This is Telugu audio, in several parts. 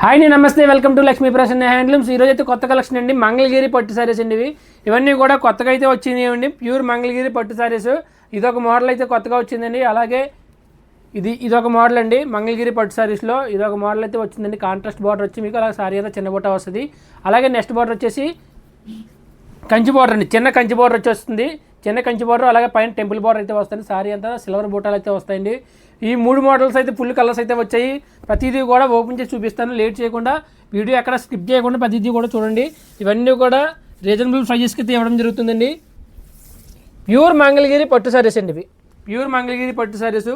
హాయ్ నేను నమస్తే. Welcome to Lakshmi Prasanna handlooms ఈరోజు అయితే కొత్త కలెక్షన్ అండి. మంగళగిరి పట్టు సారీస్ అండి ఇవి. ఇవన్నీ కూడా కొత్తగా అయితే వచ్చినాయి అండి ప్యూర్ మంగళగిరి పట్టు సారీస్ ఇదొక మోడల్ అయితే కొత్తగా వచ్చిందండి. అలాగే ఇది ఇదొక మోడల్ అండి. మంగళగిరి పట్టు సారీస్లో ఇదొక మోడల్ అయితే వచ్చిందండి. కాంట్రాస్ట్ బార్డర్ వచ్చి మీకు అలాగే సారీ అయితే చిన్న బుట్ట వస్తుంది. అలాగే నెక్స్ట్ బార్డర్ వచ్చేసి కంచి బార్డర్ అండి. చిన్న కంచి బార్డర్ వచ్చి వస్తుంది చిన్న కంచి బార్డర్ అలాగే పైన టెంపుల్ బార్డర్ అయితే వస్తుంది. సారీ అంతా సిల్వర్ బూటాలు అయితే వస్తాయండి. ఈ మూడు మోడల్స్ అయితే ఫుల్ కలర్స్ అయితే వచ్చాయి. ప్రతిదీ కూడా ఓపెన్ చేసి చూపిస్తాను. లేట్ చేయకుండా వీడియో ఎక్కడ స్కిప్ చేయకుండా ప్రతిదీ కూడా చూడండి. ఇవన్నీ కూడా రీజనబుల్ ప్రైజెస్కి ఇవ్వడం జరుగుతుందండి. ప్యూర్ మంగళగిరి పట్టు సారీస్ అండి ఇవి. ప్యూర్ మంగళగిరి పట్టు సారీస్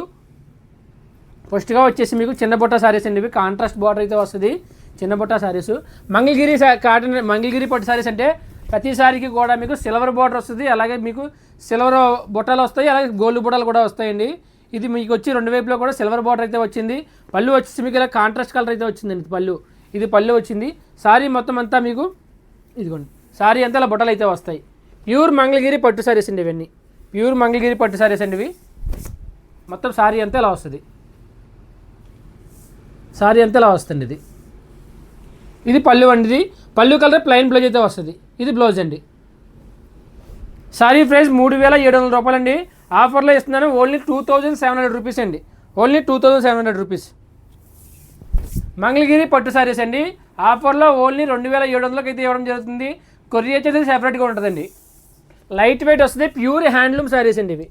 ఫస్ట్గా వచ్చేసి మీకు చిన్న బుట్ట సారీస్ అండి ఇవి. కాంట్రాస్ట్ బార్డర్ అయితే వస్తుంది. చిన్న బుట్ట సారీస్ మంగళగిరి కాటన్ మంగళగిరి పట్టు సారీస్ అంటే ప్రతి సారీకి కూడా మీకు సిల్వర్ బార్డర్ వస్తుంది. అలాగే మీకు సిల్వర్ బుట్టలు వస్తాయి. అలాగే గోల్డ్ బుట్టలు కూడా వస్తాయండి. ఇది మీకు వచ్చి రెండు వైపులో కూడా సిల్వర్ బార్డర్ అయితే వచ్చింది. పళ్ళు వచ్చేసి మీకు ఇలా కాంట్రాస్ట్ కలర్ అయితే వచ్చిందండి ఇది పళ్ళు. ఇది పళ్ళు వచ్చింది. సారీ మొత్తం అంతా మీకు ఇదిగోండి. సారీ అంతా ఇలా బుట్టలు అయితే వస్తాయి. ప్యూర్ మంగళగిరి పట్టు సారీస్ అండి ఇవన్నీ. ప్యూర్ మంగళగిరి పట్టు సారీస్ అండి ఇవి. మొత్తం సారీ అంతా ఇలా వస్తుంది. సారీ అంతా ఇలా వస్తుంది ఇది. ఇది పళ్ళు అండి. ఇది పళ్ళు కలర్ ప్లెయిన్ బ్లౌజ్ అయితే వస్తుంది. ఇది బ్లౌజ్ అండి. సారీ ప్రైస్ మూడు వేల ఏడు వందల రూపాయలండి. ఆఫర్లో ఇస్తున్నాను only two thousand seven hundred rupees అండి. Only two thousand seven hundred rupees. Mangalagiri పట్టు సారీస్ అండి. ఆఫర్లో ఓన్లీ రెండు వేల ఏడు వందలకి అయితే ఇవ్వడం జరుగుతుంది. కొరియర్ అయితే సెపరేట్గా ఉంటుందండి. లైట్ వెయిట్ వస్తుంది. ప్యూర్ హ్యాండ్లూమ్ శారీస్ అండి ఇవి.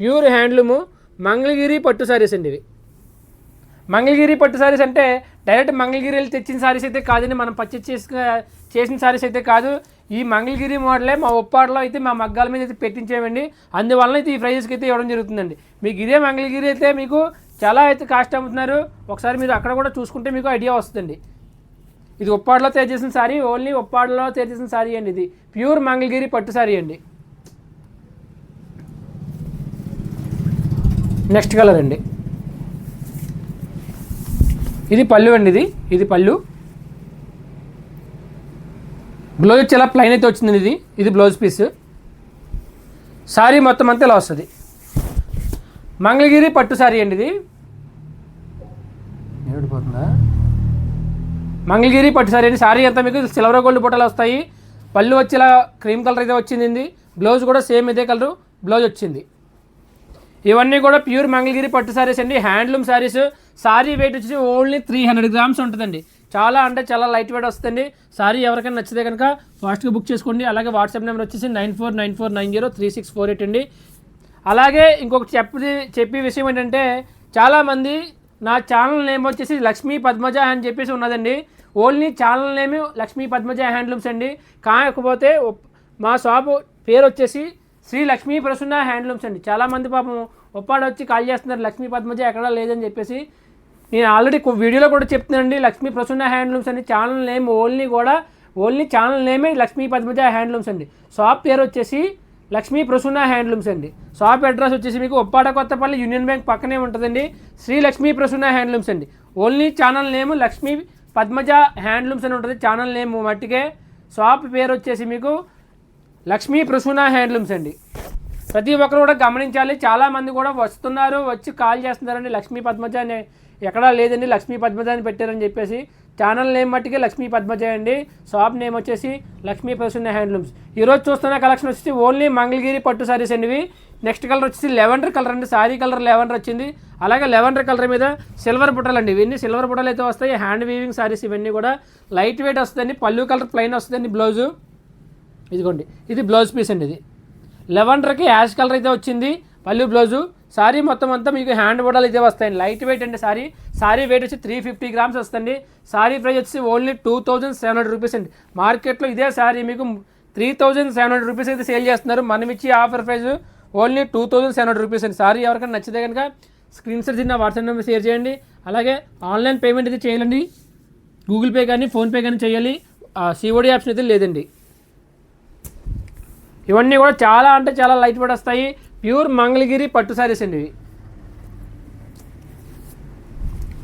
ప్యూర్ హ్యాండ్లూము మంగళగిరి పట్టు శారీస్ అండి ఇవి. మంగళగిరి పట్టు శారీస్ అంటే డైరెక్ట్ మంగళగిరి వెళ్ళి తెచ్చిన శారీస్ అయితే కాదండి. మనం పర్చేస్ చేసిన శారీస్ అయితే కాదు. ఈ మంగళగిరి మోడలే మా ఉప్పాడలో అయితే మా మగ్గాల మీద అయితే పెట్టించామండి అందువలన అయితే ఈ ప్రైజెస్కి అయితే ఇవ్వడం జరుగుతుందండి. మీకు ఇదే మంగళగిరి అయితే మీకు చాలా అయితే కాస్ట్ అమ్ముతున్నారు. ఒకసారి మీరు అక్కడ కూడా చూసుకుంటే మీకు ఐడియా వస్తుందండి. ఇది ఉప్పాడలో తయారు చేసిన సారీ ఓన్లీ ఉప్పాడలో తయారు చేసిన సారీ అండి ఇది. ప్యూర్ మంగళగిరి పట్టు సారీ అండి. నెక్స్ట్ కలర్ అండి. ఇది పళ్ళు అండి ఇది. ఇది పళ్ళు. బ్లౌజ్ వచ్చి ప్లైన్ అయితే వచ్చింది ఇది? ఇది బ్లౌజ్ పీస్ శారీ మొత్తం అంతా ఇలా వస్తుంది మంగళగిరి పట్టు శారీ అండి ఇది. ఏడిపోతుందా మంగళగిరి పట్టు శారీ అండి. శారీ అంతా మీకు సిల్వర్ గోల్డ్ బుట్టలు వస్తాయి. పళ్ళు వచ్చేలా క్రీమ్ కలర్ అయితే వచ్చింది బ్లౌజ్ కూడా సేమ్ ఇదే కలరు బ్లౌజ్ వచ్చింది. ఇవన్నీ కూడా ప్యూర్ మంగళగిరి పట్టు శారీస్ అండి. హ్యాండ్లూమ్ శారీస్ శారీ వెయిట్ వచ్చేసి ఓన్లీ త్రీ హండ్రెడ్ గ్రామ్స్ ఉంటుందండి. చాలా అంటే చాలా లైట్ వెయిట్ వస్తుంది సారీ ఎవరికైనా నచ్చితే కనుక ఫాస్ట్గా బుక్ చేసుకోండి. అలాగే వాట్సాప్ నెంబర్ వచ్చేసి nine four nine four nine zero three six four eight అండి. అలాగే ఇంకొకటి చెప్పి చెప్పే విషయం ఏంటంటే చాలామంది నా ఛానల్ నేమ్ వచ్చేసి లక్ష్మీ పద్మజ అని చెప్పేసి ఉన్నదండి. Only channel name Lakshmi Padmaja handlooms అండి. కాకపోతే మా షాపు పేరు వచ్చేసి శ్రీ లక్ష్మీ ప్రసన్న హ్యాండ్లూమ్స్ అండి. చాలామంది పాపం ఒప్పాడు వచ్చి కాల్ చేస్తున్నారు లక్ష్మీ పద్మజ ఎక్కడా లేదని చెప్పేసి నేను ఆల్రెడీ వీడియోలో కూడా చెప్తున్నానండి లక్ష్మీ ప్రసన్న హ్యాండ్లూమ్స్ అని ఛానల్ నేమ్ ఓన్లీ కూడా ఓన్లీ ఛానల్ నేమే లక్ష్మీ పద్మజ హ్యాండ్లూమ్స్ అండి. షాప్ పేరు వచ్చేసి లక్ష్మీ ప్రసన్న హ్యాండ్లూమ్స్ అండి. షాప్ అడ్రస్ వచ్చేసి మీకు ఒప్పాడ కొత్తపల్లి యూనియన్ బ్యాంక్ పక్కనే ఉంటుందండి. శ్రీ లక్ష్మీ ప్రసన్న హ్యాండ్లూమ్స్ అండి. Only channel name Lakshmi Padmaja handlooms అని ఉంటుంది ఛానల్ నేమ్ మట్టికే. షాప్ పేరు వచ్చేసి మీకు లక్ష్మీ ప్రసూన హ్యాండ్లూమ్స్ అండి. ప్రతి ఒక్కరు కూడా గమనించాలి చాలామంది కూడా వస్తున్నారు వచ్చి కాల్ చేస్తున్నారండి లక్ష్మీ పద్మజ అనే ఎక్కడా లేదండి లక్ష్మీ పద్మజ అని పెట్టారని చెప్పేసి. ఛానల్ నేమ్ మట్టికి లక్ష్మీ పద్మజ అండి. షాప్ నేమ్ వచ్చేసి లక్ష్మీ ప్రసన్న హ్యాండ్లూమ్స్. ఈరోజు చూస్తున్న కలెక్షన్ వచ్చేసి ఓన్లీ మంగళగిరి పట్టు సారీస్ అండివి నెక్స్ట్ కలర్ వచ్చేసి లెవెండర్ కలర్ అండి. సారీ కలర్ లెవెండర్ వచ్చింది. అలాగే లెవెండర్ కలర్ మీద సిల్వర్ బుట్టలు అండి. ఇవన్నీ సిల్వర్ బుట్టలు అయితే వస్తాయి. హ్యాండ్ వీవింగ్ సారీస్ ఇవన్నీ కూడా లైట్ వెయిట్ వస్తుందండి. పళ్ళు కలర్ ప్లెయిన్ వస్తుందండి బ్లౌజు. ఇదిగోండి. ఇది బ్లౌజ్ పీస్ అండి ఇది. లెవెండర్కి యాష్ కలర్ అయితే వచ్చింది పళ్ళు బ్లౌజు. సారీ మొత్తం అంతా మీకు హ్యాండ్ బోడల్ ఇదే వస్తాయండి. లైట్ వెయిట్ అండి సారీ. సారీ వెయిట్ వచ్చి త్రీ ఫిఫ్టీ గ్రామ్స్ వస్తుంది. సారీ ప్రైస్ వచ్చి only two thousand seven hundred rupees అండి. మార్కెట్లో ఇదే సారీ మీకు three thousand seven hundred rupees అయితే సేల్ చేస్తున్నారు. మనం ఇచ్చి offer price only two thousand seven hundred rupees అండి. సారీ ఎవరికైనా నచ్చితే కనుక స్క్రీన్ షాట్ తిన్న వాట్సాప్ నెంబర్ షేర్ చేయండి. అలాగే ఆన్లైన్ పేమెంట్ అయితే చేయాలండి. గూగుల్ పే కానీ ఫోన్పే కానీ చేయాలి. సిఓడి ఆప్షన్ అయితే లేదండి. ఇవన్నీ కూడా చాలా అంటే చాలా లైట్ వెయిట్ వస్తాయి. ప్యూర్ మంగళగిరి పట్టు శారీస్ అండి ఇవి.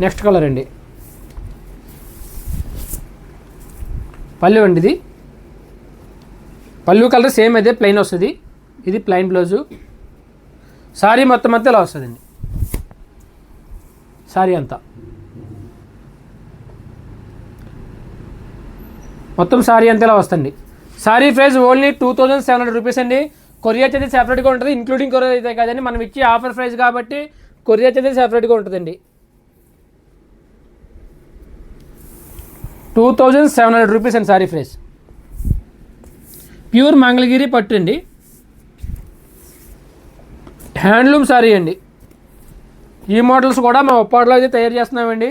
నెక్స్ట్ కలర్ అండి. పళ్ళు అండి ఇది. పళ్ళు కలర్ సేమ్ అయితే ప్లెయిన్ వస్తుంది. ఇది ప్లెయిన్ బ్లౌజు. సారీ మొత్తం అంతా ఇలా వస్తుందండి. సారీ అంతా. మొత్తం సారీ అంతేలా వస్తుంది. Sari price only two thousand seven hundred rupees అండి. కొరియర్ అయితే సెపరేట్గా ఉంటుంది ఇంక్లూడింగ్ కొరియర్ అయితే కదండి మనం ఇచ్చే ఆఫర్ ప్రైస్ కాబట్టి కొరియర్ అయితే సెపరేట్గా ఉంటుందండి. Two thousand seven hundred rupees అండి సారీ ప్రైస్ ప్యూర్ మంగళగిరి పట్టు అండి. హ్యాండ్లూమ్ సారీ అండి. ఈ మోడల్స్ కూడా మేము ఒప్పాడులో అయితే తయారు చేస్తున్నామండి.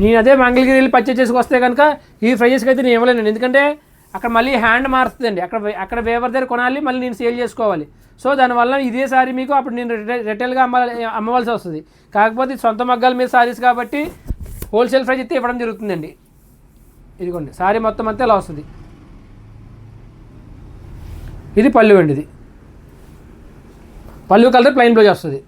నేను అదే మంగళగిరి వెళ్ళి పర్చేజ్ చేసుకొస్తే కనుక ఈ ప్రైజెస్కి అయితే నేను ఇవ్వలేనండి. ఎందుకంటే అక్కడ మళ్ళీ హ్యాండ్ మారుతుందండి. అక్కడ అక్కడ వేవర్ దగ్గర కొనాలి మళ్ళీ నేను సేల్ చేసుకోవాలి. సో దానివల్ల ఇదే సారీ మీకు అప్పుడు నేను రిటైల్ రిటైల్గా అమ్మాలి అమ్మవలసి వస్తుంది. కాకపోతే సొంత మగ్గాల మీద సారీస్ కాబట్టి హోల్సేల్ ప్రైస్ అయితే ఇవ్వడం జరుగుతుందండి. ఇదిగోండి సారీ మొత్తం అంతా ఇలా వస్తుంది. ఇది పళ్ళు అండి ఇది. పళ్ళు కలర్ ప్లెయిన్ బ్లౌజ్ వస్తుంది.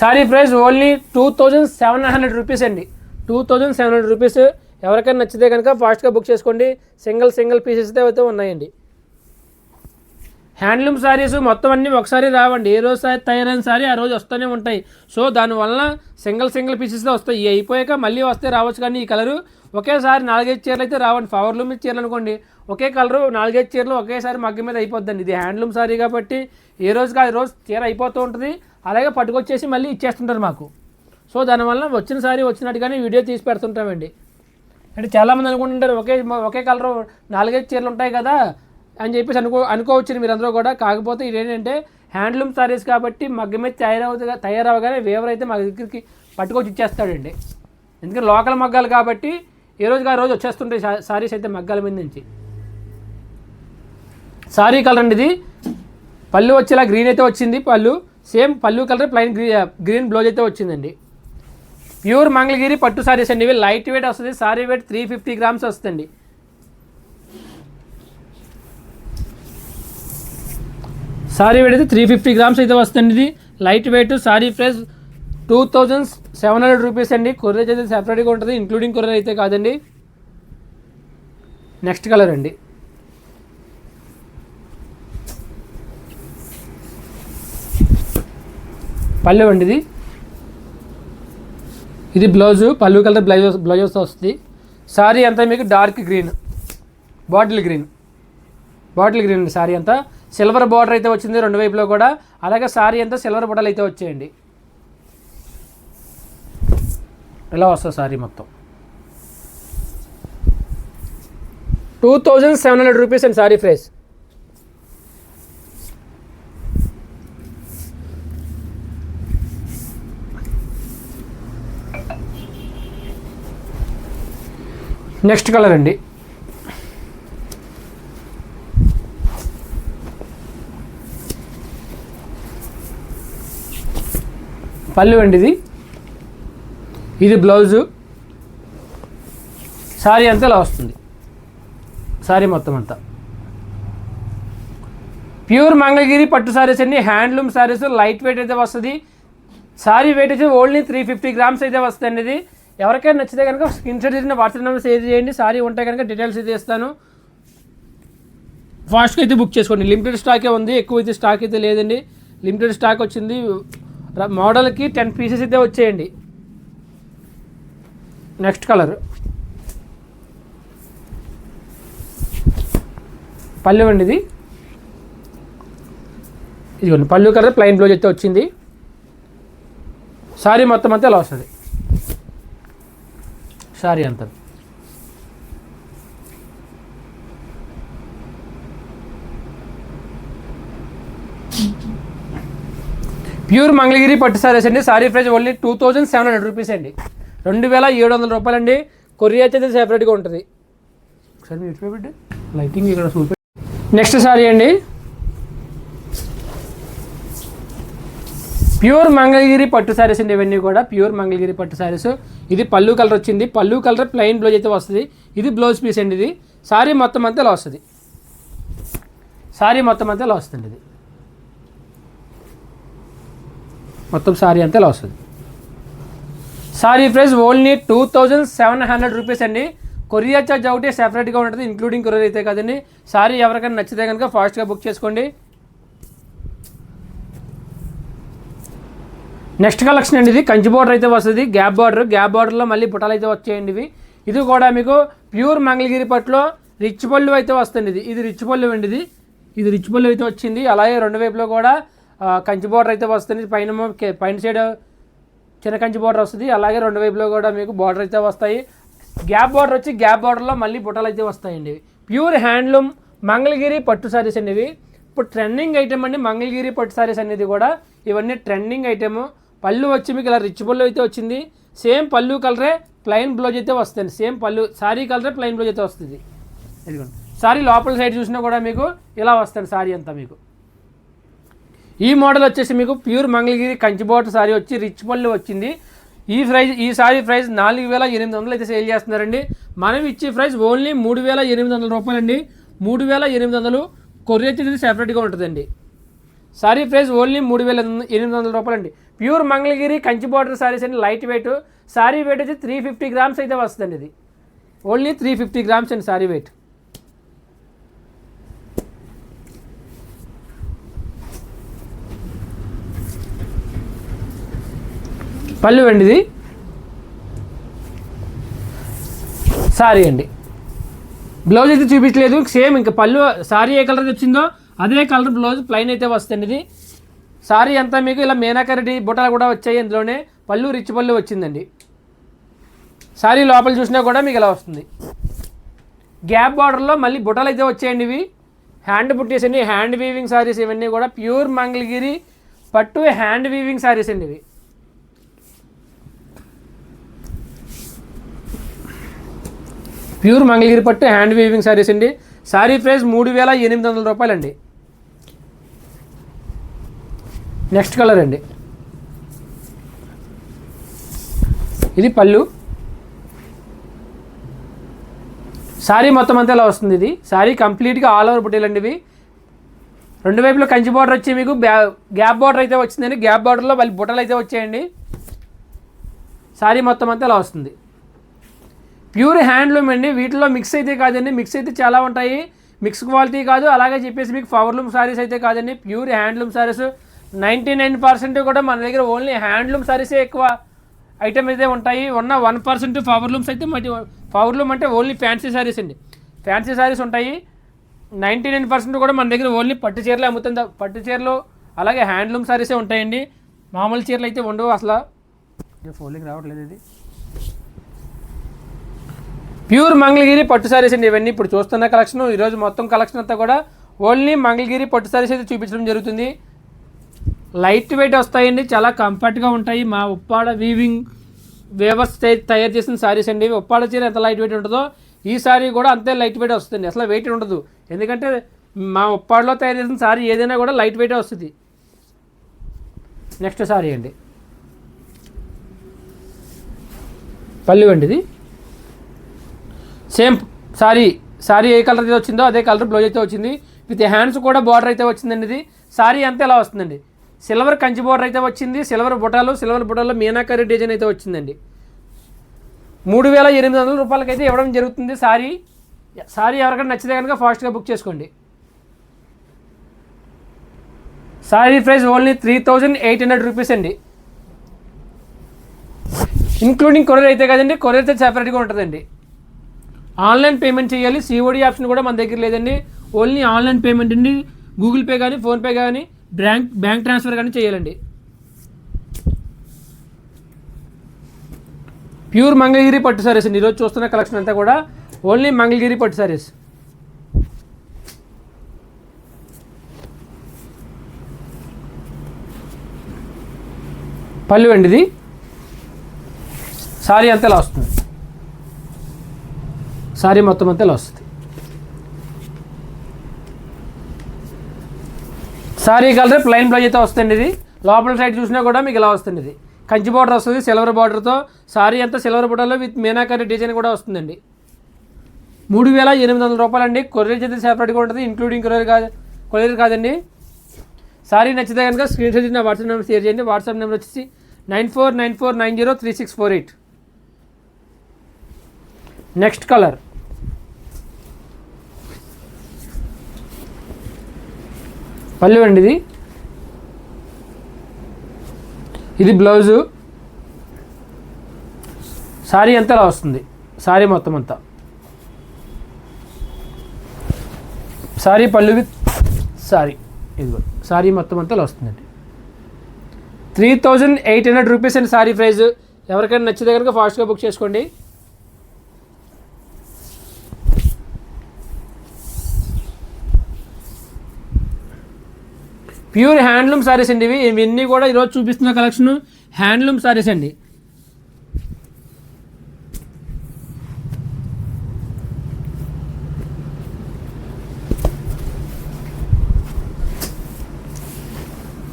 Sari price only two thousand seven hundred rupees అండి. Two thousand seven hundred rupees ఎవరికైనా నచ్చితే కనుక ఫాస్ట్గా బుక్ చేసుకోండి. సింగిల్ సింగిల్ పీసెస్ అయితే ఉన్నాయండి. హ్యాండ్లూమ్ సారీస్ మొత్తం అన్నీ ఒకసారి రావండి. ఏ రోజు సారీ తయారైన సారీ ఆ రోజు వస్తూనే ఉంటాయి. సో దానివల్ల సింగిల్ సింగిల్ పీసెస్లో వస్తాయి. ఇవి అయిపోయాక మళ్ళీ వస్తే రావచ్చు కానీ ఈ కలరు ఒకేసారి నాలుగైదు చీరలు అయితే రావండి. పవర్లూమ్ చీరలు అనుకోండి ఒకే కలరు నాలుగైదు చీరలు ఒకేసారి మగ్గ మీద అయిపోద్దండి. ఇది హ్యాండ్లూమ్ శారీ కాబట్టి ఏ రోజుగా ఆ రోజు చీర అయిపోతూ ఉంటుంది. అలాగే పట్టుకొచ్చేసి మళ్ళీ ఇచ్చేస్తుంటారు మాకు. సో దానివల్ల వచ్చిన సారీ వచ్చినట్టుగానే వీడియో తీసి పెడుతుంటామండి. అంటే చాలామంది అనుకుంటుంటారు ఒకే ఒకే కలర్ నాలుగైదు చీరలు ఉంటాయి కదా అని చెప్పేసి అనుకో అనుకోవచ్చు మీరు అందరూ కూడా. కాకపోతే ఇదేంటంటే హ్యాండ్లూమ్ సారీస్ కాబట్టి మగ్గ మీద తయారవుతుంది తయారవగానే వేవర్ అయితే మా దగ్గరికి పట్టుకొచ్చి ఇచ్చేస్తాడండి. ఎందుకంటే లోకల్ మగ్గాలు కాబట్టి ఏ రోజుగా రోజు వచ్చేస్తుంటాయి సారీస్ అయితే మగ్గాల మీద నుంచి. సారీ కలర్ అండి ఇది. పళ్ళు వచ్చేలా గ్రీన్ అయితే వచ్చింది పళ్ళు. సేమ్ పళ్ళు కలర్ ప్లైన్ గ్రీ గ్రీన్ బ్లౌజ్ అయితే వచ్చిందండి. ప్యూర్ మంగళగిరి పట్టు సారీస్ అండి. ఇవి లైట్ వెయిట్ వస్తుంది sari weight three fifty grams వస్తుంది సారీ వెయిట్ అయితే త్రీ ఫిఫ్టీ గ్రామ్స్ అయితే వస్తుంది ఇది. Light weight sari price two thousand seven hundred rupees అండి. కొరియర్ అయితే సెపరేట్గా ఉంటుంది ఇంక్లూడింగ్ కొరియర్ అయితే కాదండి. నెక్స్ట్ కలర్ అండి. పల్లె ఇది. ఇది బ్లౌజు పళ్ళు కలర్ బ్లౌజ్ బ్లౌజ్ వస్తుంది. శారీ అంతా మీకు dark green bottle green. Bottle green sari అంతా. సిల్వర్ బార్డర్ అయితే వచ్చింది రెండు వైపులో కూడా. అలాగే శారీ అంతా సిల్వర్ బుట్టలు అయితే వచ్చాయండి. ఇలా వస్తుంది శారీ మొత్తం. Two thousand seven hundred rupees అండి శారీ ప్రైస్. నెక్స్ట్ కలర్ అండి. పళ్ళు అండి ఇది. ఇది బ్లౌజు. శారీ అంతా ఇలా వస్తుంది. శారీ మొత్తం అంతా. ప్యూర్ మంగళగిరి పట్టు శారీస్ అండి. హ్యాండ్లూమ్ శారీస్ లైట్ వెయిట్ అయితే వస్తుంది. శారీ వెయిట్ అయితే ఓన్లీ త్రీ ఫిఫ్టీ గ్రామ్స్ అయితే వస్తుంది ఇది. ఎవరికైనా నచ్చితే కనుక స్క్రీన్ షాట్ చేసిన వాట్సాప్ నెంబర్ షేర్ చేయండి. సారీ ఉంటే కనుక డీటెయిల్స్ అయితే ఇస్తాను. ఫాస్ట్గా అయితే బుక్ చేసుకోండి. లిమిటెడ్ స్టాకే ఉంది. ఎక్కువ అయితే స్టాక్ అయితే లేదండి. లిమిటెడ్ స్టాక్ వచ్చింది. మోడల్కి టెన్ పీసెస్ అయితే వచ్చేయండి. నెక్స్ట్ కలర్ పళ్ళు అండి ఇది. ఇదిగోండి. పళ్ళు కలర్ ప్లెయిన్ బ్లౌజ్ అయితే వచ్చింది. సారీ మొత్తం అంతా ఇలా వస్తుంది. సారీ అంతా ప్యూర్ మంగళగిరి పట్టు సారీస్ అండి. Sari price only two thousand seven hundred rupees అండి. రెండు వేల ఏడు వందల రూపాయలు అండి కొరియా అయితే సెపరేట్గా ఉంటుంది. ఒకసారి లైటింగ్ ఇక్కడ నెక్స్ట్ సారీ అండి. ప్యూర్ మంగళగిరి పట్టు శారీస్ అండి ఇవన్నీ కూడా. ప్యూర్ మంగళగిరి పట్టు శారీస్. ఇది పళ్ళు కలర్ వచ్చింది. పళ్ళు కలర్ ప్లెయిన్ బ్లౌజ్ అయితే వస్తుంది. ఇది బ్లౌజ్ పీస్ అండి ఇది. శారీ మొత్తం అంతా ఇలా వస్తుంది శారీ మొత్తం అంతా ఇలా వస్తుంది ఇది. మొత్తం శారీ అంతా ఇలా వస్తుంది sari price only two thousand seven hundred rupees అండి. కొరియర్ చార్జ్ ఒకటి సెపరేట్గా ఉంటుంది. ఇంక్లూడింగ్ కొరియర్ అయితే కదండి. సారీ ఎవరికైనా నచ్చితే కనుక ఫాస్ట్గా బుక్ చేసుకోండి. నెక్స్ట్ కలెక్షన్ అండి ఇది. కంచి బార్డర్ అయితే వస్తుంది. గ్యాప్ బార్డర్ గ్యాప్ బార్డర్లో మళ్ళీ పుటాలు అయితే వచ్చేయండి ఇవి. ఇది కూడా మీకు ప్యూర్ మంగళగిరి పట్టులో రిచ్ పళ్ళు అయితే వస్తుంది ఇది. ఇది రిచ్ పళ్ళు అండి ఇది. ఇది రిచ్ పళ్ళు అయితే వచ్చింది. అలాగే రెండు వైపులో కూడా కంచి బార్డర్ అయితే వస్తుంది. పైన పైన సైడ్ చిన్న కంచి బార్డర్ వస్తుంది. అలాగే రెండు వైపులో కూడా మీకు బార్డర్ అయితే వస్తాయి. గ్యాప్ బార్డర్ వచ్చి గ్యాప్ బార్డర్లో మళ్ళీ బుట్టలు అయితే వస్తాయండి. ప్యూర్ హ్యాండ్లూమ్ మంగళగిరి పట్టు శారీస్ అండి ఇవి. ఇప్పుడు ట్రెండింగ్ ఐటమ్ అండి మంగళగిరి పట్టు శారీస్ అనేది కూడా. ఇవన్నీ ట్రెండింగ్ ఐటెము పళ్ళు వచ్చి మీకు ఇలా రిచ్ పళ్ళు అయితే వచ్చింది. సేమ్ పళ్ళు కలరే ప్లెయిన్ బ్లౌజ్ అయితే వస్తుంది సేమ్ పళ్ళు సారీ కలరే ప్లెయిన్ బ్లౌజ్ అయితే వస్తుంది. ఇదిగోండి. సారీ లోపల సైడ్ చూసినా కూడా మీకు ఇలా వస్తుంది సారీ అంతా మీకు. ఈ మోడల్ వచ్చేసి మీకు ప్యూర్ మంగళగిరి కంచి సారీ వచ్చి రిచ్ పళ్ళు వచ్చింది. ఈ ప్రైజ్ ఈ సారీ ప్రైస్ నాలుగు వేల ఎనిమిది వందలు అయితే సేల్ చేస్తున్నారండి. మనం ఇచ్చే ప్రైస్ ఓన్లీ మూడు వేల ఎనిమిది వందల రూపాయలండి. మూడు వేల ఎనిమిది వందలు కొరియర్ అనేది సెపరేట్గా ఉంటుందండి. సారీ ప్రైస్ ఓన్లీ మూడు వేల ఎనిమిది వందల రూపాయలండి. ప్యూర్ మంగళగిరి కంచి బార్డర్ శారీస్ అండి లైట్ వెయిట్ శారీ వెయిట్ వచ్చి త్రీ ఫిఫ్టీ గ్రామ్స్ అయితే వస్తుందండి ఇది. ఓన్లీ త్రీ ఫిఫ్టీ గ్రామ్స్ అండి శారీ వెయిట్ పళ్ళు అండి ఇది. సారీ అండి. బ్లౌజ్ అయితే చూపించలేదు సేమ్ ఇంకా పళ్ళు సారీ ఏ కలర్ వచ్చిందో అదే కలర్ బ్లౌజ్ ప్లైన్ అయితే వస్తుంది ఇది. సారీ అంతా మీకు ఇలా మేనాకరెడ్డి బుట్టలు కూడా వచ్చాయి ఇందులోనే. పళ్ళు రిచ్ పళ్ళు వచ్చిందండి. సారీ లోపల చూసినా కూడా మీకు ఇలా వస్తుంది. గ్యాప్ బార్డర్లో మళ్ళీ బుట్టలు అయితే వచ్చాయండి ఇవి. హ్యాండ్ బుట్టేస్ అండి హ్యాండ్ వీవింగ్ సారీస్ ఇవన్నీ కూడా ప్యూర్ మంగళగిరి పట్టు హ్యాండ్ వీవింగ్ సారీస్ అండి ఇవి. ప్యూర్ మంగళగిరి పట్టు హ్యాండ్ వీవింగ్ సారీస్ అండి. సారీ ప్రైస్ మూడు వేల ఎనిమిది వందల రూపాయలండి. నెక్స్ట్ కలర్ అండి. ఇది పళ్ళు. శారీ మొత్తం అంతా ఇలా వస్తుంది ఇది? శారీ కంప్లీట్గా ఆల్ ఓవర్ బుటీలు అండి ఇవి. రెండు వైపులో కంచి బార్డర్ వచ్చి మీకు బ్యా గ్యాప్ బార్డర్ అయితే వచ్చిందండి. గ్యాప్ బార్డర్లో మళ్ళీ బుట్టలు అయితే వచ్చాయండి. శారీ మొత్తం అంతా ఇలా వస్తుంది? ప్యూర్ హ్యాండ్లూమ్ అండి. వీటిలో మిక్స్ అయితే కాదండి. మిక్స్ అయితే చాలా ఉంటాయి. మిక్స్ క్వాలిటీ కాదు. అలాగే చెప్పేసి మీకు పవర్లూమ్ సారీస్ అయితే కాదండి. Pure handloom saris. Ninety nine percent కూడా మన దగ్గర ఓన్లీ హ్యాండ్లూమ్ సారీసే ఎక్కువ ఐటమ్ అయితే ఉంటాయి. ఉన్న వన్ పర్సెంట్ పవర్లూమ్స్ అయితే మరి పవర్లూమ్ అంటే ఓన్లీ ఫ్యాన్సీ సారీస్ అండి. ఫ్యాన్సీ సారీస్ ఉంటాయి. నైంటీ నైన్ పర్సెంట్ కూడా మన దగ్గర ఓన్లీ పట్టు చీరలు అమ్ముతుంది పట్టు చీరలు అలాగే హ్యాండ్లూమ్ సారీసే ఉంటాయండి. మామూలు చీరలు అయితే ఉండవు అసలు. ఫోలింగ్ రావట్లేదు ఇది. ప్యూర్ మంగళగిరి పట్టు సారీస్ అండి ఇవన్నీ. ఇప్పుడు చూస్తున్న కలెక్షన్ ఈరోజు మొత్తం కలెక్షన్ అంతా కూడా ఓన్లీ మంగళగిరి పట్టు సారీస్ అయితే చూపించడం జరుగుతుంది. లైట్ వెయిట్ వస్తాయండి చాలా కంఫర్ట్గా ఉంటాయి. మా ఉప్పాడ వీవింగ్ వేవర్స్ తయారు చేసిన శారీస్ అండి. ఉప్పాడ చీర ఎంత లైట్ వెయిట్ ఉంటుందో ఈ సారీ కూడా అంతే లైట్ వెయిట్ వస్తుంది అసలు వెయిట్ ఉండదు. ఎందుకంటే మా ఉప్పాడలో తయారు చేసిన సారీ ఏదైనా కూడా లైట్ వెయిటే వస్తుంది. నెక్స్ట్ సారీ అండి. పళ్ళు అండి ఇది. సేమ్ సారీ సారీ ఏ కలర్ అయితే వచ్చిందో అదే కలర్ బ్లౌజ్ అయితే వచ్చింది. విత్ హ్యాండ్స్ కూడా బార్డర్ అయితే వచ్చిందండి ఇది. సారీ అంతా ఎలా వస్తుందండి? సిల్వర్ కంచి బార్డర్ అయితే వచ్చింది సిల్వర్ బుటాలు సిల్వర్ బుటాల్లో మీనాకరి డిజైన్ అయితే వచ్చిందండి. మూడు వేల ఎనిమిది వందల రూపాయలకి అయితే ఇవ్వడం జరుగుతుంది సారీ. సారీ ఎవరికైనా నచ్చితే కనుక ఫాస్ట్గా బుక్ చేసుకోండి. Sari price only three thousand eight hundred rupees అండి. ఇంక్లూడింగ్ కొరియర్ అయితే కదండి కొరియర్ అయితే సెపరేట్గా ఉంటుందండి. ఆన్లైన్ పేమెంట్ చేయాలి సిఓడి ఆప్షన్ కూడా మన దగ్గర లేదండి. ఓన్లీ ఆన్లైన్ పేమెంట్ అండి. గూగుల్ పే కానీ ఫోన్పే కానీ బ్యాంక్ బ్యాంక్ ట్రాన్స్ఫర్ కానీ చేయాలండి. ప్యూర్ మంగళగిరి పట్టు సారీస్ అండి. ఈరోజు చూస్తున్న కలెక్షన్ అంతా కూడా ఓన్లీ మంగళగిరి పట్టు సారీస్ పళ్ళు అండి ఇది. సారీ అంతా ఇలా వస్తుంది సారీ మొత్తం అంతా ఇలా వస్తుంది సారీ కలర్ ప్లెయిన్ బ్లౌజ్ అయితే వస్తుంది ఇది. లోపల సైడ్ చూసినా కూడా మీకు ఇలా వస్తుంది ఇది. కంచి బార్డర్ వస్తుంది సిల్వర్ బార్డర్తో సారీ అంతా సిల్వర్ బార్డర్లో విత్ మీనాకరి డిజైన్ కూడా వస్తుందండి. మూడు వేల ఎనిమిది వందల రూపాయలండి కొరియర్ అయితే సెపరేట్గా ఉంటుంది ఇంక్లూడింగ్ కొరియర్ కాదు కొరియర్ కాదండి. సారీ నచ్చితే కనుక స్క్రీన్ షాట్ నా వాట్సాప్ నెంబర్ షేర్ చేయండి. వాట్సాప్ నెంబర్ వచ్చేసి nine four nine four nine zero three six four eight. Next colour. పళ్ళు అండి ఇది. ఇది బ్లౌజు. సారీ అంతా వస్తుంది. సారీ మొత్తం అంతా. సారీ పళ్ళు విత్ సారీ. ఇదిగో సారీ మొత్తం అంతా వస్తుందండి. Three thousand eight hundred rupees అండి సారీ ప్రైజ్. ఎవరికైనా నచ్చితే కనుక ఫాస్ట్గా బుక్ చేసుకోండి. ప్యూర్ హ్యాండ్లూమ్ సారీస్ అండి ఇవి. ఇవన్నీ కూడా ఈరోజు చూపిస్తున్న కలెక్షన్ హ్యాండ్లూమ్ సారీస్ అండి.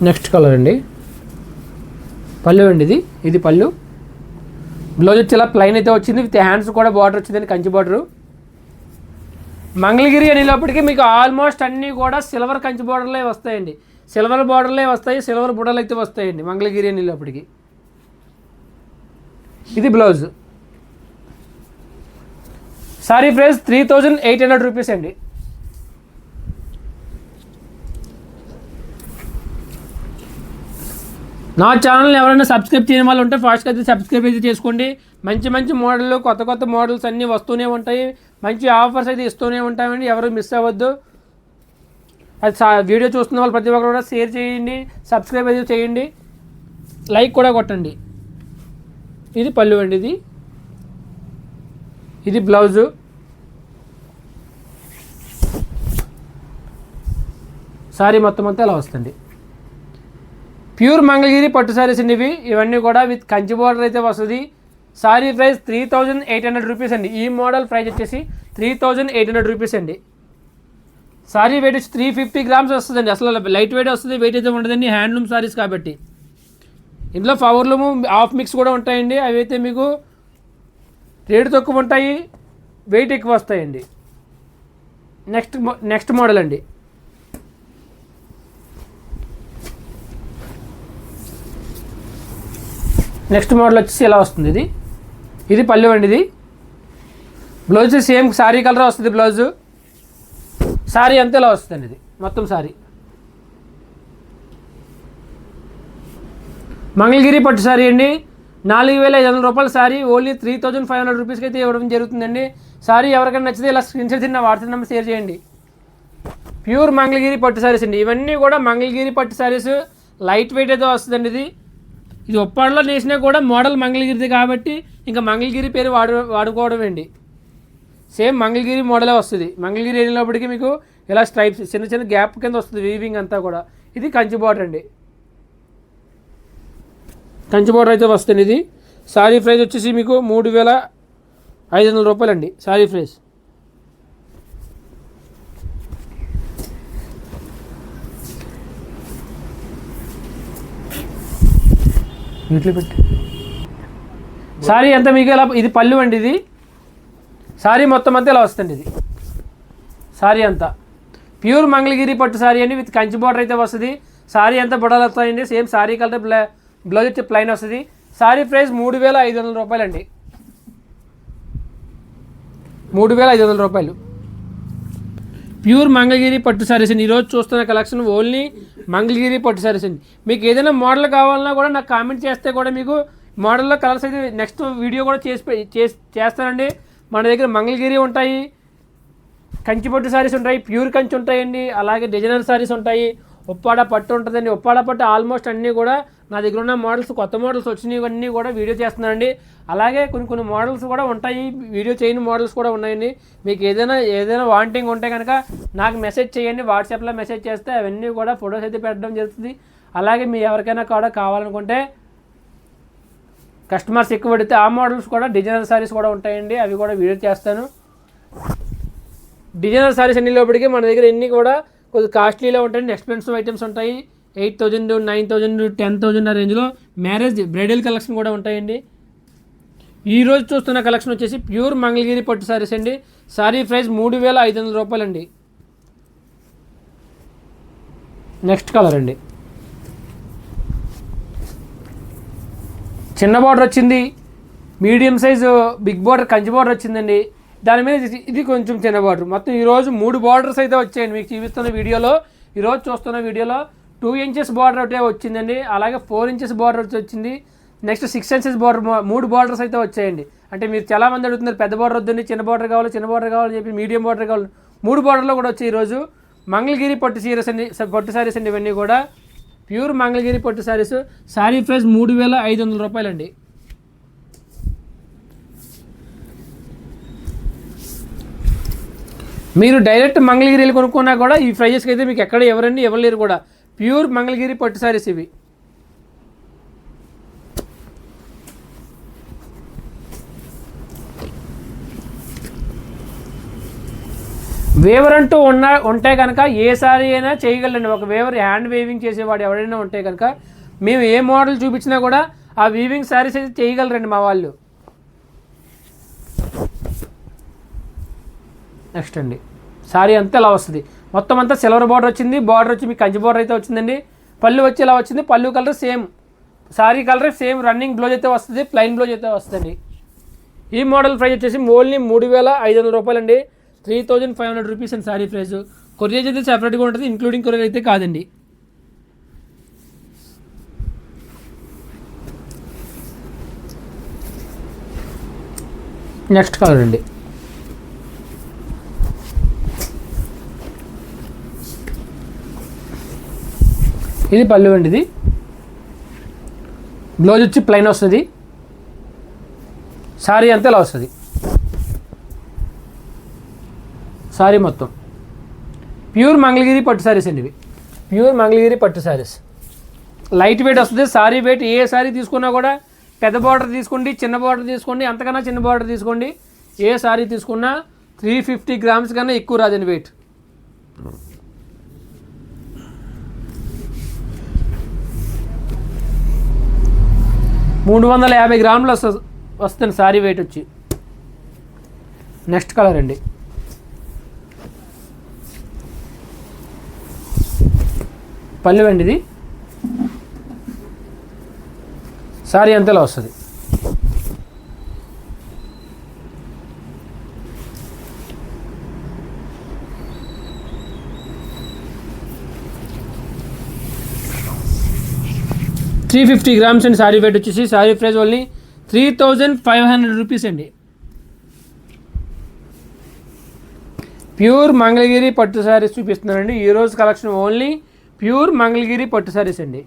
నెక్స్ట్ కలర్ అండి. పళ్ళు అండి ఇది. ఇది పళ్ళు. బ్లౌజ్ వచ్చి ఇలా ప్లైన్ అయితే వచ్చింది. విత్ హ్యాండ్స్ కూడా బార్డర్ వచ్చిందండి కంచి బార్డరు మంగళగిరి అనేటప్పటికీ మీకు ఆల్మోస్ట్ అన్నీ కూడా సిల్వర్ కంచి బార్డర్లే వస్తాయండి. సిల్వర్ బార్డర్లే వస్తాయి సిల్వర్ బుడలు అయితే వస్తాయండి మంగళగిరి అనేటప్పటికి ఇది blouse. Sari price three thousand eight hundred rupees అండి. నా ఛానల్ ఎవరైనా సబ్స్క్రైబ్ చేయని వాళ్ళు ఉంటే ఫాస్ట్గా అయితే సబ్స్క్రైబ్ అయితే చేసుకోండి. మంచి మంచి మోడల్ కొత్త కొత్త మోడల్స్ అన్నీ వస్తూనే ఉంటాయి. మంచి ఆఫర్స్ అయితే ఇస్తూనే ఉంటామండి. ఎవరు మిస్ అవ్వద్దు. అది వీడియో చూస్తున్న వాళ్ళు ప్రతి ఒక్కరు కూడా షేర్ చేయండి సబ్స్క్రైబ్ అయితే చేయండి లైక్ కూడా కొట్టండి. ఇది పళ్ళు అండి ఇది. ఇది బ్లౌజు. సారీ మొత్తం అంతా ఇలా వస్తుంది. ప్యూర్ మంగళగిరి పట్టు సారీస్ అండి ఇవి. ఇవన్నీ కూడా విత్ కంచి బోర్డర్ అయితే వస్తుంది. Sari price three thousand eight hundred rupees అండి. ఈ మోడల్ ప్రైస్ వచ్చేసి three thousand eight hundred rupees అండి. సారీ వెయిట్ వచ్చి త్రీ ఫిఫ్టీ గ్రామ్స్ వస్తుందండి. అసలు లైట్ వెయిట్ వస్తుంది వెయిట్ అయితే ఉండదండి. హ్యాండ్లూమ్ సారీస్ కాబట్టి. ఇందులో పవర్లూము హాఫ్ మిక్స్ కూడా ఉంటాయండి. అవి అయితే మీకు రేటు తక్కువ ఉంటాయి వెయిట్ ఎక్కువ వస్తాయండి. నెక్స్ట్ మో- నెక్స్ట్ మోడల్ అండి. నెక్స్ట్ మోడల్ వచ్చేసి ఇలా వస్తుంది ఇది? ఇది పళ్ళు అండి ఇది. బ్లౌజ్ సేమ్ శారీ కలర్ వస్తుంది బ్లౌజు శారీ అంతా ఇలా వస్తుందండి ఇది. మొత్తం శారీ మంగళగిరి పట్టు శారీ అండి. నాలుగు వేల ఐదు వందల రూపాయల sari only three thousand five hundred రూపీస్కి అయితే ఇవ్వడం జరుగుతుందండి. శారీ ఎవరికైనా నచ్చితే ఇలా స్క్రీన్ షాట్ తిన్న వాట్సాప్ నెంబర్ షేర్ చేయండి. ప్యూర్ మంగళగిరి పట్టు శారీస్ అండి. ఇవన్నీ కూడా మంగళగిరి పట్టు శారీస్ లైట్ వెయిట్ అయితే వస్తుందండి ఇది. ఇది ఒప్పాడలో నేసినా కూడా మోడల్ మంగళగిరిది కాబట్టి ఇంకా మంగళగిరి పేరు వాడు వాడుకోవడం అండి సేమ్ మంగళగిరి మోడలే వస్తుంది. మంగళగిరి వెళ్ళినప్పటికీ మీకు ఇలా స్ట్రైప్స్ చిన్న చిన్న గ్యాప్ కింద వస్తుంది వీవింగ్ అంతా కూడా. ఇది కంచి బార్డర్ అండి. కంచి బార్డర్ అయితే వస్తుంది ఇది. సారీ ప్రైస్ వచ్చేసి మీకు మూడు వేల ఐదు వందల రూపాయలు అండి. Sorry price. వీటిలో పెట్టి. సారీ ఎంత మీకు ఇలా ఇది పళ్ళు అండి ఇది? సారీ మొత్తం అంతా ఇలా వస్తుంది ఇది. సారీ అంతా. ప్యూర్ మంగళగిరి పట్టు సారీ అండి విత్ కంచి బార్డర్ అయితే వస్తుంది. సారీ అంతా బుడలు వస్తాయండి సేమ్ సారీ కలర్ బ్లా బ్లౌజ్ వచ్చి ప్లైన్ వస్తుంది. సారీ ప్రైస్ మూడు వేల ఐదు వందల రూపాయలండి. మూడు వేల ఐదు వందల రూపాయలు. ప్యూర్ మంగళగిరి పట్టు సారీస్ అండి. ఈరోజు చూస్తున్న కలెక్షన్ ఓన్లీ మంగళగిరి పట్టు సారీస్ అండి. మీకు ఏదైనా మోడల్ కావాలన్నా కూడా నాకు కామెంట్ చేస్తే కూడా మీకు మోడల్లో కలర్స్ అయితే నెక్స్ట్ వీడియో కూడా చేసి పె- చేస్తానండి. మన దగ్గర మంగళగిరి ఉంటాయి కంచిపట్టు శారీస్ ఉంటాయి ప్యూర్ కంచి ఉంటాయండి అలాగే డిజైనర్ శారీస్ ఉంటాయి ఉప్పాడ పట్టు ఉంటుందండి. ఉప్పాడ పట్టు ఆల్మోస్ట్ అన్నీ కూడా నా దగ్గర ఉన్న మోడల్స్ కొత్త మోడల్స్ వచ్చినవన్నీ కూడా వీడియో చేస్తున్నానండి. అలాగే కొన్ని కొన్ని మోడల్స్ కూడా ఉంటాయి వీడియో చేయని మోడల్స్ కూడా ఉన్నాయండి. మీకు ఏదైనా ఏదైనా వాంటింగ్ ఉంటే కనుక నాకు మెసేజ్ చేయండి వాట్సాప్లో మెసేజ్ చేస్తే అవన్నీ కూడా ఫొటోస్ అయితే పెట్టడం జరుగుతుంది. అలాగే మీ ఎవరికైనా కూడా కావాలనుకుంటే కస్టమర్స్ ఎక్కువ పడితే ఆ మోడల్స్ కూడా డిజైనర్ సారీస్ కూడా ఉంటాయండి. అవి కూడా వీడియో చేస్తాను. డిజైనర్ సారీస్ అన్ని లోపలికి మన దగ్గర ఎన్ని కూడా కొద్దిగా కాస్ట్లీలో ఉంటాయండి. ఎక్స్పెన్సివ్ ఐటమ్స్ ఉంటాయి. Eight thousand nine thousand ten thousand ఆ రేంజ్లో మ్యారేజ్ బ్రైడల్ కలెక్షన్ కూడా ఉంటాయండి. ఈ రోజు చూస్తున్న కలెక్షన్ వచ్చేసి ప్యూర్ మంగళగిరి పట్టు సారీస్ అండి. సారీ ప్రైస్ మూడు వేల ఐదు వందల రూపాయలండి. నెక్స్ట్ కలర్ అండి. చిన్న బార్డర్ వచ్చింది medium size big border Kanchi border వచ్చిందండి. దాని మీద ఇది- ఇది కొంచెం చిన్న బార్డర్ మొత్తం ఈరోజు మూడు బార్డర్స్ అయితే వచ్చాయండి మీకు చూపిస్తున్న వీడియోలో. ఈరోజు చూస్తున్న వీడియోలో టూ ఇంచెస్ బార్డర్ ఒకటే వచ్చిందండి. అలాగే ఫోర్ ఇంచెస్ బార్డర్ వచ్చింది. నెక్స్ట్ సిక్స్ ఇంచెస్ బార్డర్ మూడు బార్డర్స్ అయితే వచ్చాయండి. అంటే మీరు చాలా మంది అడుగుతున్నారు పెద్ద బార్డర్ వద్దండి చిన్న బార్డర్ కావాలి చిన్న బార్డర్ కావాలని చెప్పి మీడియం బార్డర్ కావాలి. మూడు బార్డర్లో కూడా వచ్చాయి ఈరోజు మంగళగిరి పట్టు సీరస్ అండి పట్టు సారీస్ అండి ఇవన్నీ కూడా. ప్యూర్ మంగళగిరి పట్టు శారీస్ శారీ ప్రైస్ మూడు వేల ఐదు వందల రూపాయలండి. మీరు డైరెక్ట్ మంగళగిరిలు కొనుక్కున్నా కూడా ఈ ప్రైజెస్కి అయితే మీకు ఎక్కడ ఎవరండి ఇవ్వలేరు కూడా. ప్యూర్ మంగళగిరి పట్టు శారీస్ ఇవి. వేవర్ అంటూ ఉన్న ఉంటే కనుక ఏ సారీ అయినా చేయగలండి ఒక వేవర్ హ్యాండ్ వేవింగ్ చేసేవాడు ఎవరైనా ఉంటే కనుక మేము ఏ మోడల్ చూపించినా కూడా ఆ వీవింగ్ సారీస్ అయితే చేయగలరండి మా వాళ్ళు. నెక్స్ట్ అండి. సారీ అంతా ఇలా వస్తుంది. మొత్తం అంతా సిల్వర్ బార్డర్ వచ్చింది. బార్డర్ వచ్చి మీకు కంచి బార్డర్ అయితే వచ్చిందండి. పళ్ళు వచ్చి ఇలా వచ్చింది. పళ్ళు colour same sari colour same running blouse అయితే వస్తుంది. ప్లెయిన్ బ్లౌజ్ అయితే వస్తుంది ఈ మోడల్ ప్రైస్ వచ్చేసి ఓన్లీ మూడు వేల ఐదు వందల రూపాయలు అండి three thousand five hundred rupees and sari price. Courier అయితే సెపరేట్గా ఉంటుంది ఇంక్లూడింగ్ కొరియర్ అయితే కాదండి. నెక్స్ట్ కలర్ అండి. ఇది పళ్ళు అండి ఇది బ్లౌజ్ వచ్చి ప్లెయిన్ వస్తుంది. శారీ అంతా ఇలా వస్తుంది. సారీ మొత్తం. ప్యూర్ మంగళగిరి పట్టు శారీస్ అండి ఇవి. ప్యూర్ మంగళగిరి పట్టు శారీస్ లైట్ వెయిట్ వస్తుంది సారీ వెయిట్ ఏ సారీ తీసుకున్నా కూడా పెద్ద బార్డర్ తీసుకోండి చిన్న బార్డర్ తీసుకోండి అంతకన్నా చిన్న బార్డర్ తీసుకోండి. ఏ సారీ తీసుకున్నా త్రీ ఫిఫ్టీ గ్రామ్స్ కన్నా ఎక్కువ రాదండి వెయిట్. మూడు వందల యాభై గ్రాములు వస్తుంది వస్తుంది సారీ వెయిట్ వచ్చి. నెక్స్ట్ కలర్ అండి. పళ్ళు అండి ఇది సారీ అంతలా వస్తుంది. త్రీ ఫిఫ్టీ గ్రామ్స్ అండి శారీ వెయిట్ వచ్చేసి. Sari price only three thousand five hundred rupees అండి. ప్యూర్ మంగళగిరి పట్టు శారీస్ చూపిస్తున్నానండి. ఈ రోజు కలెక్షన్ ఓన్లీ ప్యూర్ మంగళగిరి పట్టు శారీస్ అండి.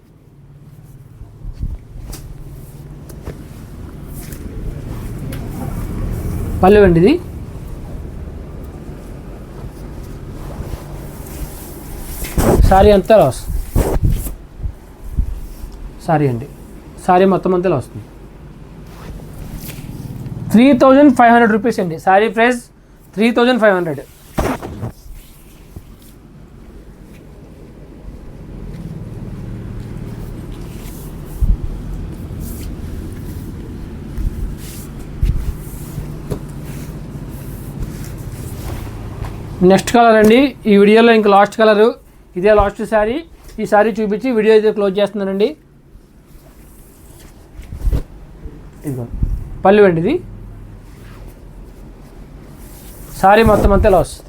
పళ్ళు అండి ఇది. సారీ అంతా లాస్. సారీ అండి. సారీ మొత్తం అంతా వస్తుంది three thousand five hundred rupees అండి. Sari price three thousand five hundred. Next colour అండి. ఈ వీడియోలో ఇంకా లాస్ట్ కలరు. ఇదే లాస్ట్ శారీ. ఈ శారీ చూపించి వీడియో అయితే క్లోజ్ చేస్తున్నానండి. ఇదిగో పళ్ళు అండి ఇది. శారీ మొత్తం అంతా ఇలా వస్తుంది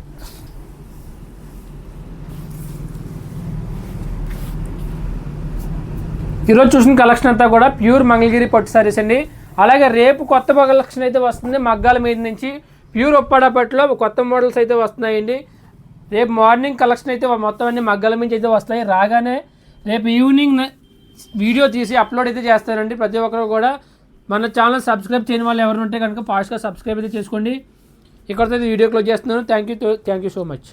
ఈరోజు చూసిన కలెక్షన్ అంతా కూడా ప్యూర్ మంగళగిరి పట్టు శారీస్ అండి. అలాగే రేపు కొత్త కలెక్షన్ అయితే వస్తుంది. మగ్గాల మీద నుంచి ప్యూర్ ఒప్పాడపట్లో కొత్త మోడల్స్ అయితే వస్తున్నాయండి. రేపు మార్నింగ్ కలెక్షన్ అయితే మొత్తం అన్ని మగ్గాల మించి అయితే వస్తాయి. రాగానే రేపు ఈవినింగ్ వీడియో తీసి అప్లోడ్ అయితే చేస్తానండి ప్రతి ఒక్కరు కూడా. మన ఛానల్ సబ్స్క్రైబ్ చేయని వాళ్ళు ఎవరు ఉంటే కనుక ఫాస్ట్గా సబ్స్క్రైబ్ అయితే చేసుకోండి. ఇక్కడ వీడియో క్లోజ్ చేస్తున్నాను. Thank you thank you so much